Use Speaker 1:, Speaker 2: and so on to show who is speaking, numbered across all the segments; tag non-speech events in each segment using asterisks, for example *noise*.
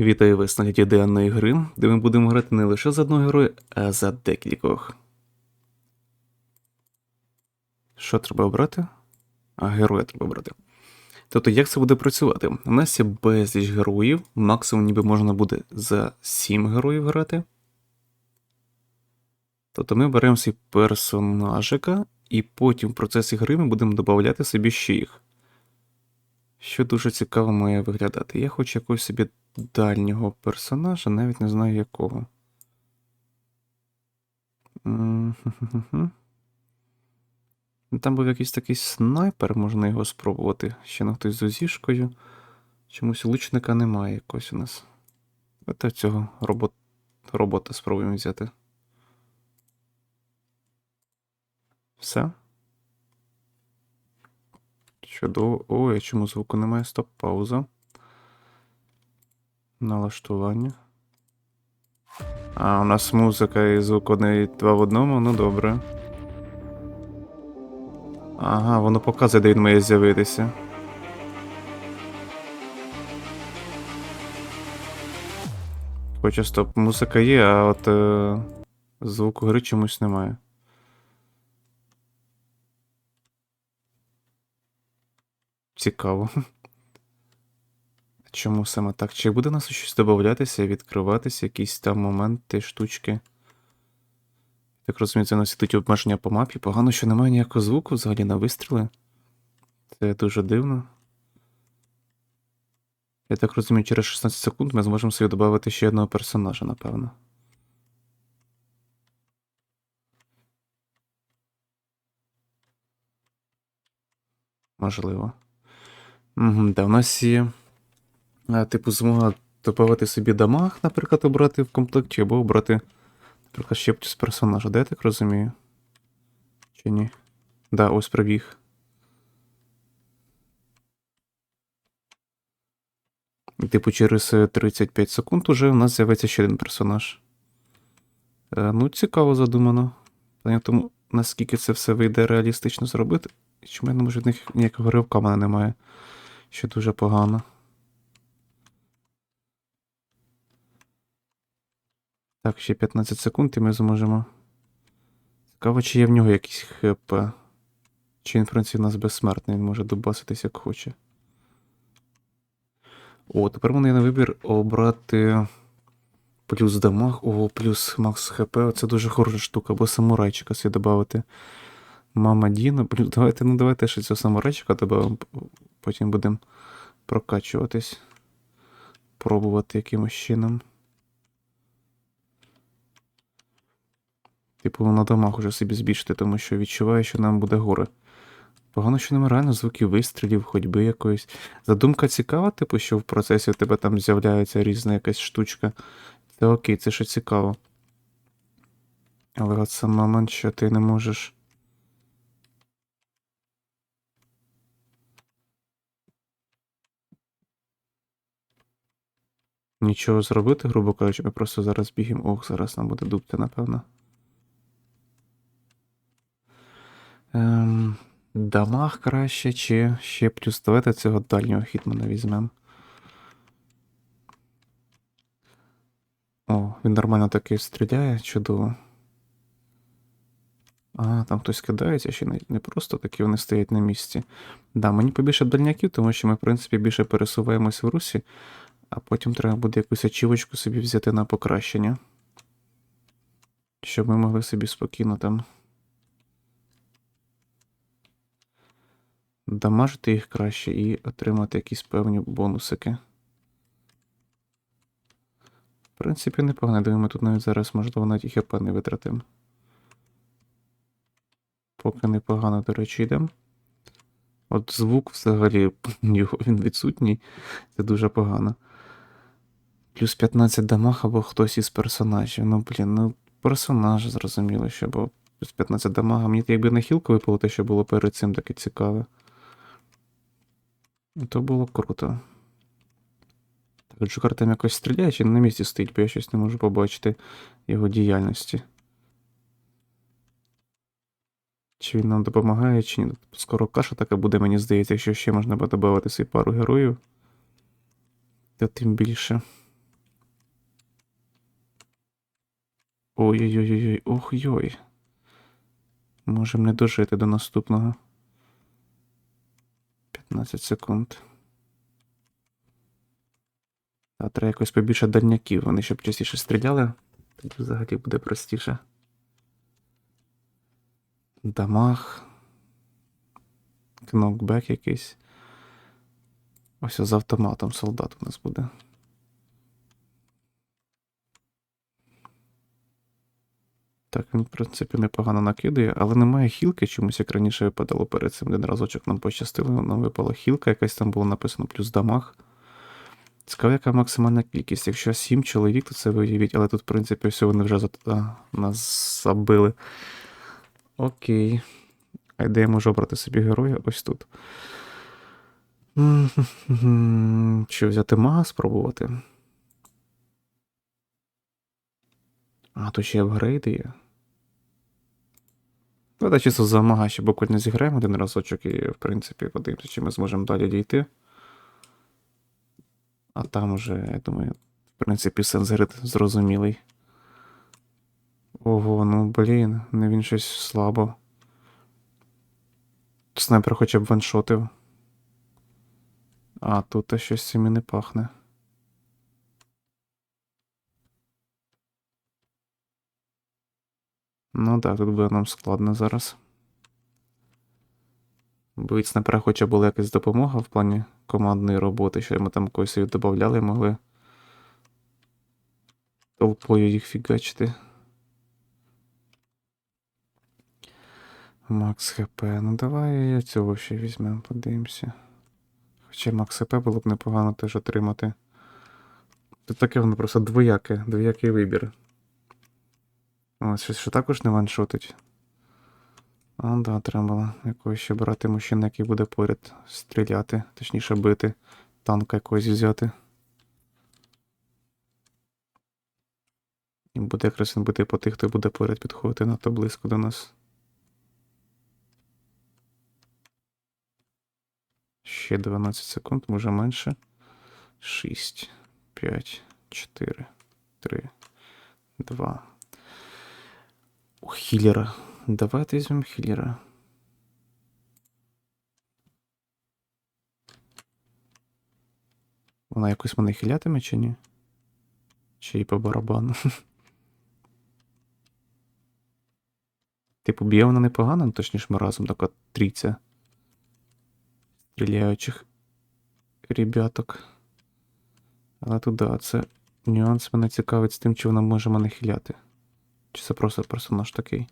Speaker 1: Вітаю вас на гляді денної гри, де ми будемо грати не лише за одного героя, а за декількох. Що треба обрати? А, героя треба обрати. Тобто, як це буде працювати? У нас є безліч героїв, максимум ніби можна буде за 7 героїв грати. Тобто ми беремо свій персонажика, і потім в процесі гри ми будемо додавати собі ще їх. Що дуже цікаво має виглядати. Я хочу якогось собі дальнього персонажа, навіть не знаю якого. Там був якийсь такий снайпер, можна його спробувати. Ще на хтось з узішкою. Чомусь лучника немає якось у нас. Давайте цього робот... робота спробуємо взяти. Все. Чудово. Ой, чому звуку немає? Стоп, пауза. Налаштування. А, у нас музика і звук одне два в одному, ну добре. Ага, воно показує, де він має з'явитися. Хоча стоп, музика є, а от е, звуку гри чомусь немає. Цікаво. Чому саме так? Чи буде нас щось додатися, і відкриватися, якісь там моменти, штучки? Так розумію, це нас ідуть обмеження по мапі. Погано, що немає ніякого звуку взагалі на вистріли. Це дуже дивно. Я так розумію, через 16 секунд ми зможемо собі додати ще одного персонажа, напевно. Можливо. Угу, да, у нас є, е, типу, змога додавати собі дамаг, наприклад, обрати в комплекті, або обрати, наприклад, ще з персонажа, де я так розумію? Чи ні? Да, ось пробіг. Типу, через е, 35 секунд уже у нас з'явиться ще один персонаж. Е, ну, цікаво задумано. Питання тому, наскільки це все вийде реалістично зробити. Чому я не можу від ніякого ривка в мене немає. Що дуже погано. Так, ще 15 секунд, і ми зможемо. Цікаво, чи є в нього якийсь ХП. Чи він, в принципі, у нас безсмертний, він може добаситись як хоче. О, тепер мене є на вибір обрати плюс дамаг, о, плюс макс ХП. Це дуже хороша штука, або самурайчика собі додати. Мама Діна, давайте, ну давайте ще цього самурайчика додамо, потім будемо прокачуватись. Пробувати якимось чином. Типу, на дамаг уже собі збільшити, тому що відчуваю, що нам буде горе. Погано, що немає реально звуків вистрілів, ходьби якоїсь. Задумка цікава, типу, що в процесі у тебе там з'являється різна якась штучка. Це окей, це ще цікаво. Але сам момент, що ти не можеш. Нічого зробити, грубо кажучи, ми просто зараз бігаємо. Ох, зараз нам буде дубти, напевно. Ем, дамаг краще, чи ще плюс давайте цього дальнього хітмана візьмемо. О, він нормально таки стріляє, чудово. А, там хтось кидається, ще не, не просто такі вони стоять на місці. Да, мені побільше дальняків, тому що ми, в принципі, більше пересуваємось в русі, а потім треба буде якусь ачівочку собі взяти на покращення. Щоб ми могли собі спокійно там. дамажити їх краще і отримати якісь певні бонусики. В принципі, непогано. Думаю, тут навіть зараз, можливо, навіть і хп не витратимо. Поки непогано, до речі, йдемо. От звук взагалі *laughs* його він відсутній. Це дуже погано. Плюс 15 дамаг або хтось із персонажів. Ну, блін, ну персонаж зрозуміло, що бо плюс 15 дамага. Мені якби на хілку випало те, що було перед цим таке цікаве. То було круто. Так, Джокер там якось стріляє, чи на місці стоїть, бо я щось не можу побачити його діяльності. Чи він нам допомагає, чи ні. Скоро каша така буде, мені здається, якщо ще можна буде додати свій пару героїв. То тим більше. Ой-ой-ой, ох йой. Можемо не дожити до наступного. 15 секунд. А треба якось побільше дальняків. Вони щоб частіше стріляли, тоді взагалі буде простіше. Дамаг. Кнокбек якийсь. Ось з автоматом солдат у нас буде. Так, він, в принципі, непогано накидає, але немає хілки, чомусь як раніше випадало перед цим один разочок нам пощастило, нам випала хілка, якась там було написано плюс дамаг. Цікаво, яка максимальна кількість. Якщо 7 чоловік, то це виявіть, але тут, в принципі, все вони вже за... а, нас забили. Окей. А де я можу обрати собі героя? Ось тут. Що взяти мага спробувати? А, тут ще апгрейди є. Давайте чисто за мага ще буквально зіграємо один разочок і, в принципі, подивимося, чи ми зможемо далі дійти. А там уже, я думаю, в принципі, сенс сенсгрид зрозумілий. Ого, ну блін, не він щось слабо. Снайпер хоча б ваншотив. А, тут щось цим і не пахне. Ну так, тут буде нам складно зараз. Бо від хоча була якась допомога в плані командної роботи, що ми там когось додавали, могли толпою їх фігачити. Макс ХП. Ну давай я цього ще візьмемо, подивимося. Хоча Макс ХП було б непогано теж отримати. Тут таке воно просто двояке, двоякий вибір. Ось щось що також не ваншотить. А, да, треба було якогось ще брати мужчину, який буде поряд стріляти, точніше бити, танка якогось взяти. І буде якраз він бити по тих, хто буде поряд підходити надто близько до нас. Ще 12 секунд, може менше. 6, 5, 4, 3, 2. Хілера. Давайте візьмемо хілера. Вона якось мене хилятиме чи ні? Чи і по барабану? *laughs* Типу, б'є вона непогано, ну, точніше ми разом така трійця стріляючих ребяток. Але тут, да, це нюанс мене цікавить з тим, чи вона може мене хиляти. Чи це просто персонаж такий?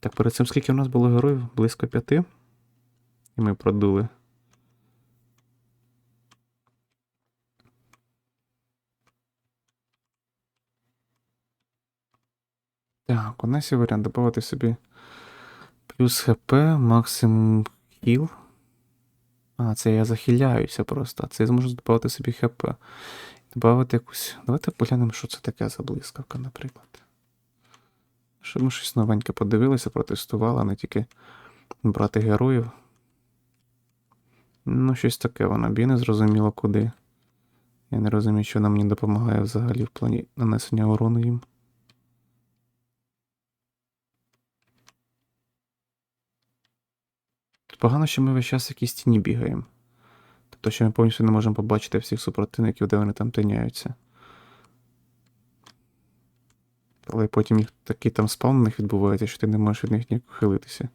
Speaker 1: Так, перед цим скільки у нас було героїв? Близько п'яти. І ми продули. Так, у нас є варіант додати собі плюс ХП, максимум хіл. А, це я захиляюся просто. А це я зможу додати собі ХП. Добавити якусь. Давайте поглянемо, що це таке за блискавка, наприклад. Щоб ми щось новеньке подивилися, протестували, а не тільки брати героїв. Ну, щось таке воно б'є, не зрозуміло куди. Я не розумію, що нам мені допомагає взагалі в плані нанесення урону їм. Погано, що ми весь час в якійсь тіні бігаємо. Тобто, що ми повністю не можемо побачити всіх супротивників, де вони там тиняються. Але потім їх такий там на них відбувається, що ти не можеш від них ніяк ухилитися.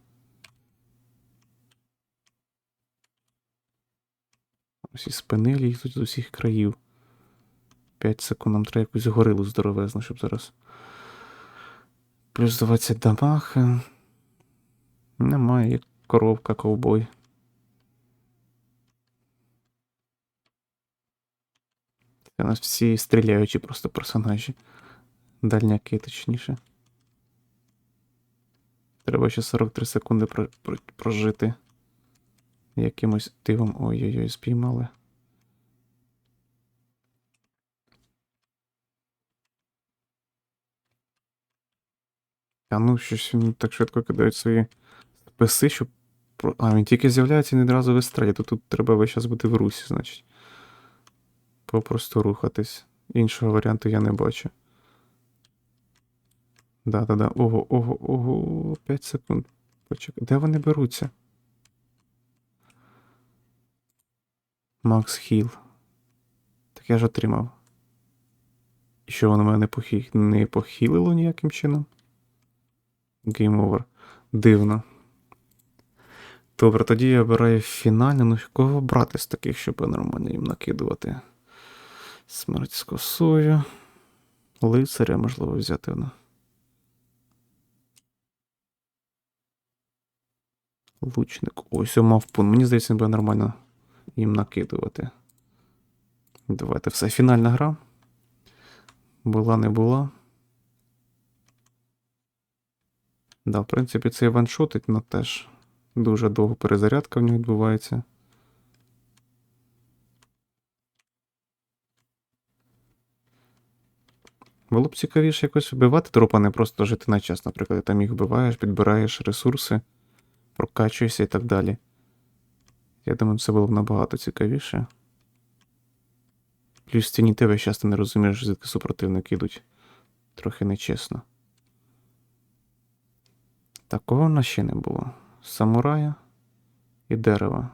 Speaker 1: Ось і спинили їх тут з усіх країв. 5 секунд нам треба якусь горилу здоровезну, щоб зараз. Плюс 20 дамаг. Немає, як коровка ковбой. У нас всі стріляючі просто персонажі. Дальняки, точніше. Треба ще 43 секунди про- про- прожити. Якимось дивом. Ой-ой-ой, спіймали. А ну, щось він так швидко кидають свої списи, про- А, він тільки з'являється і не одразу вистрелює. То тут треба весь час бути в русі, значить. Попросту рухатись. Іншого варіанту я не бачу. Да-да-да. Ого, ого, ого, 5 секунд. Почекай. Де вони беруться? Макс Хіл. Так я ж отримав. І що воно мене не, похі... не похилило ніяким чином? Game over. Дивно. Добре, тоді я обираю фінальне. Ну, кого брати з таких, щоб нормально їм накидувати? Смерть з косою. Лицаря, можливо, взяти. Ну. Лучник. Ось о, мавпун. Мені здається, буде нормально їм накидувати. Давайте все. Фінальна гра. Була, не була. Да, в принципі, цей ваншотить, але теж дуже довго перезарядка в нього відбувається. Було б цікавіше якось вбивати трупа, не просто жити на час, наприклад, ти там їх вбиваєш, підбираєш ресурси, прокачуєшся і так далі. Я думаю, це було б набагато цікавіше. Плюс в ціні тебе часто не розумієш, звідки супротивники йдуть. Трохи нечесно. Такого в нас ще не було. Самурая і дерева.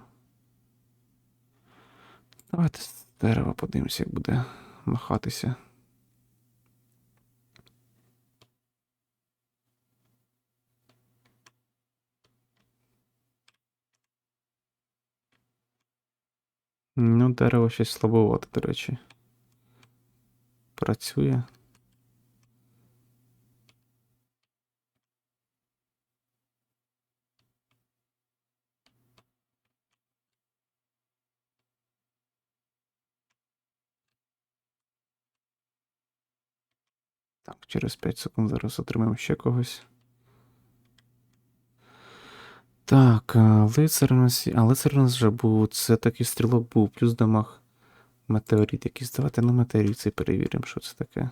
Speaker 1: Давайте з дерева подивимося, як буде махатися. Ну, дерево щось слабовато, до речі. Працює. Так, через 5 секунд зараз отримаємо ще когось. Так, лицар у нас. А, лицар у нас вже був. Це такий стрілок був, плюс дамаг. Метеорит якийсь. Давайте на метеорит цей перевіримо, що це таке.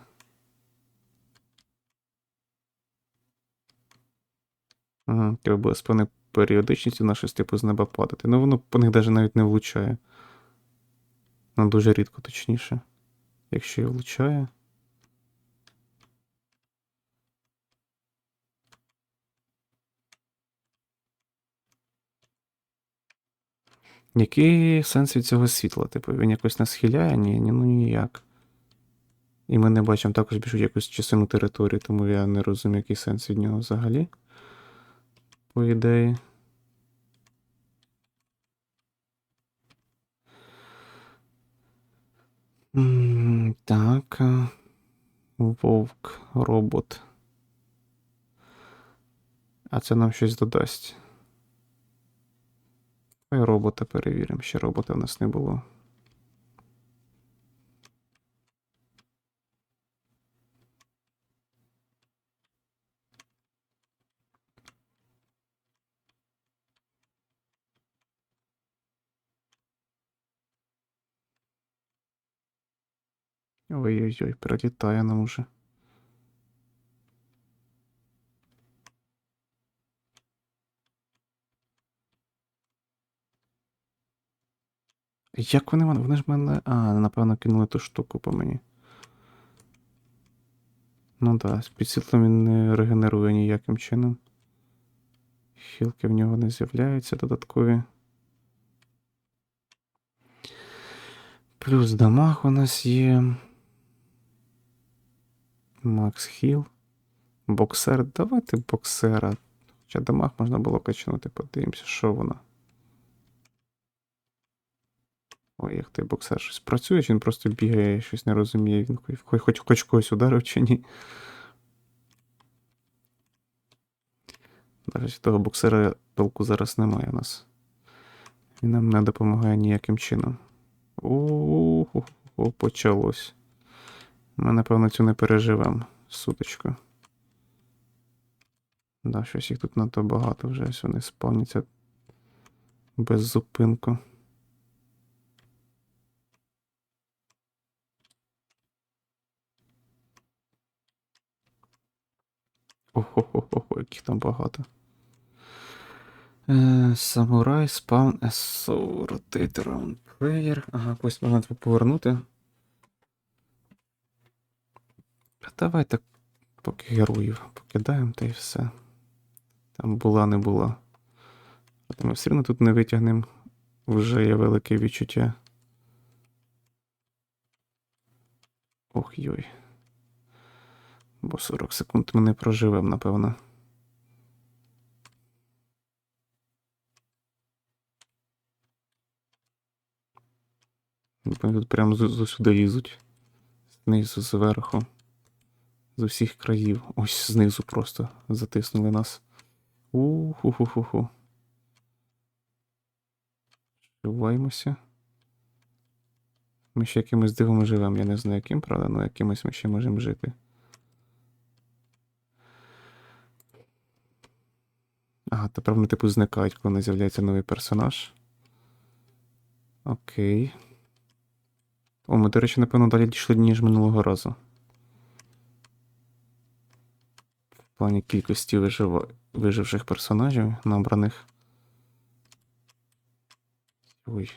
Speaker 1: Ага, треба буде з певною періодичністю на щось типу з неба падати. Ну воно по них навіть навіть не влучає. Ну, дуже рідко, точніше. Якщо і влучає. Який сенс від цього світла? Типу, він якось нас схиляє? Ні, ні, ну ніяк. І ми не бачимо також більше якусь частину території, тому я не розумію, який сенс від нього взагалі. По ідеї. Так. Вовк, робот. А це нам щось додасть. Давай робота перевіримо. Ще робота в нас не було. Ой-ой-ой, прилітає нам уже. Як вони мене? Вони ж мене. А, напевно, кинули ту штуку по мені. Ну так, да, під світлом він не регенерує ніяким чином. Хілки в нього не з'являються додаткові. Плюс дамаг у нас є. Макс Хіл. Боксер. Давайте боксера. Хоча дамаг можна було качнути, подивимося, що воно. Ой, як той боксер щось працює, чи він просто бігає, щось не розуміє, він хоч, хоч, хоч когось ударив чи ні. Навіть того боксера толку зараз немає у нас. Він нам не допомагає ніяким чином. О, почалось. Ми, напевно, цю не переживемо суточку. Да, щось їх тут надто багато вже, ось вони спавняться без зупинку. Охо-хо-хо, яких там багато. Е, Самурай, спаун, rotate round player. Ага, ось можна повернути. Давайте поки героїв покидаємо та й все. Там була, не була. Ми все одно тут не витягнемо. Вже є велике відчуття. Ох йой. Бо 40 секунд ми не проживемо, напевно. Тут прямо з лізуть. Знизу, зверху. З усіх країв. Ось знизу просто затиснули нас. У-ху-ху-ху-ху. Вживаємося. Ми ще якимось дивом живемо, я не знаю яким, правда, але якимось ми ще можемо жити. Ага, тепер вони типу зникають, коли не з'являється новий персонаж. Окей. О, ми, до речі, напевно, далі дійшли, ніж минулого разу. В плані кількості вижив... виживших персонажів, набраних. Ой.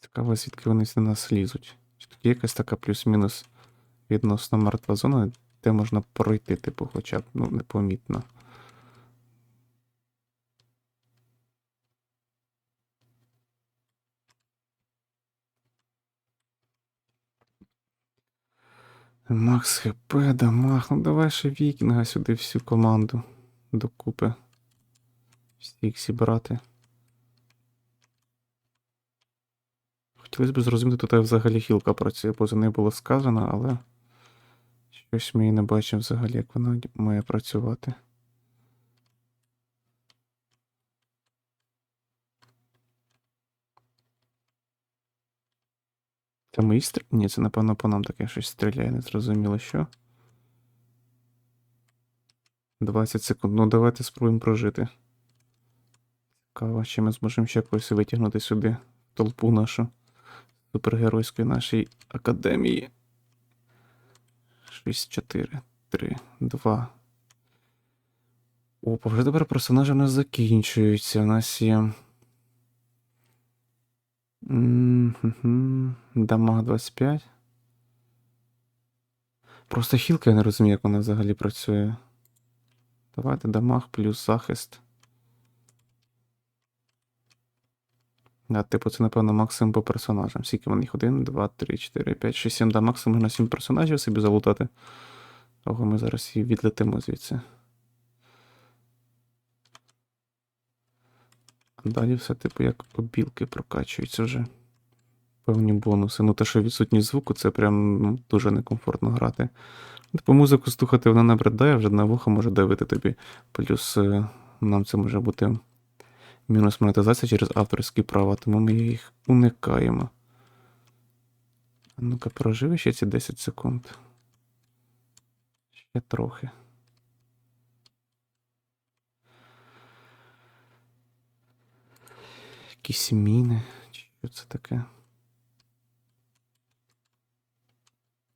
Speaker 1: Цікаво, звідки вони на нас лізуть. Тут є якась така плюс-мінус відносно мертва зона, де можна пройти, типу, хоча б ну, непомітно. Макс ХП, дамаг. Ну давай ще вікінга сюди всю команду докупи. Всіх зібрати. Хотілося б зрозуміти, тут взагалі хілка працює, бо за нею було сказано, але щось ми і не бачимо взагалі, як вона має працювати. Це мої стрі... Ні, це напевно по нам таке щось стріляє, не зрозуміло що. 20 секунд. Ну, давайте спробуємо прожити. Цікаво, чи ми зможемо ще когось витягнути сюди толпу нашу супергеройської нашої академії. 6, 4, 3, 2. Опа, вже тепер персонажі у нас закінчуються. У нас є. Дамаг 25. Просто хілка я не розумію, як вона взагалі працює. Давайте дамаг плюс захист. Да, типу, це, напевно, максимум по персонажам. Скільки в них? 1, 2, 3, 4, 5, 6, 7. Да, максимум можна 7 персонажів собі залутати. Ого, ми зараз і відлетимо звідси. А далі все, типу, як обілки прокачуються вже. Певні бонуси. Ну, те, що відсутність звуку, це прям ну, дуже некомфортно грати. Типу, музику слухати вона набридає, вже на вухо може давити тобі. Плюс е, нам це може бути мінус монетизація через авторські права, тому ми їх уникаємо. Ну-ка, проживи ще ці 10 секунд. Ще трохи. Якісь міни. Що це таке?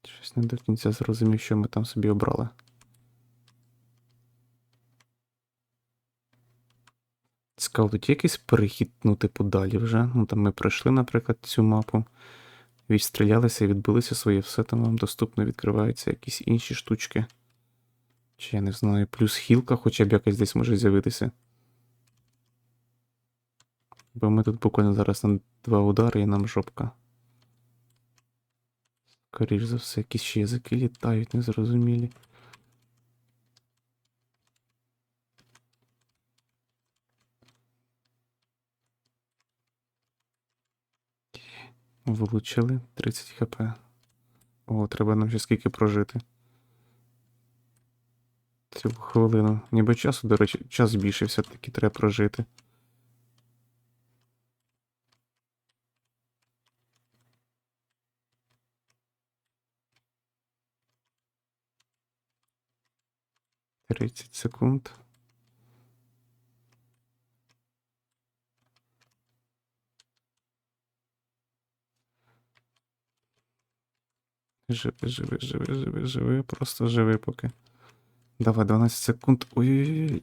Speaker 1: Щось не до кінця зрозумів, що ми там собі обрали. Цікаво, тут якийсь перехід, ну, типу, далі вже. Ну, там ми пройшли, наприклад, цю мапу. Відстрілялися і відбилися своє все, там вам доступно відкриваються якісь інші штучки. Чи я не знаю, плюс хілка хоча б якась десь може з'явитися. Бо ми тут буквально зараз на два удари і нам жопка. Скоріш за все, якісь ще язики літають, незрозумілі. Влучили 30 хп. О, треба нам ще скільки прожити. Цілу хвилину. Ніби часу, до речі, час більше все-таки треба прожити. Тридцять секунд. Живи, живи, живи, живи, живи, просто живи поки. Давай, 12 секунд. Ой-ой-ой.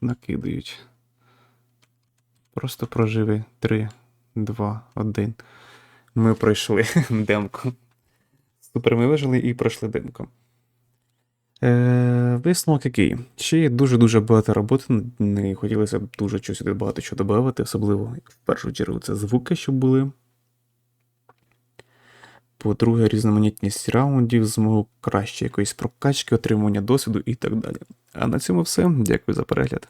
Speaker 1: Накидають. Просто проживи 3, 2, 1. Ми пройшли *laughs* демку. Супер, ми вижили і пройшли демку. Е, висновок який? Ще є дуже-дуже багато роботи, нею хотілося б дуже чогось багато що додати, особливо в першу чергу це звуки, щоб були. По-друге, різноманітність раундів, змогу краще якоїсь прокачки, отримування досвіду і так далі. А на цьому все. Дякую за перегляд.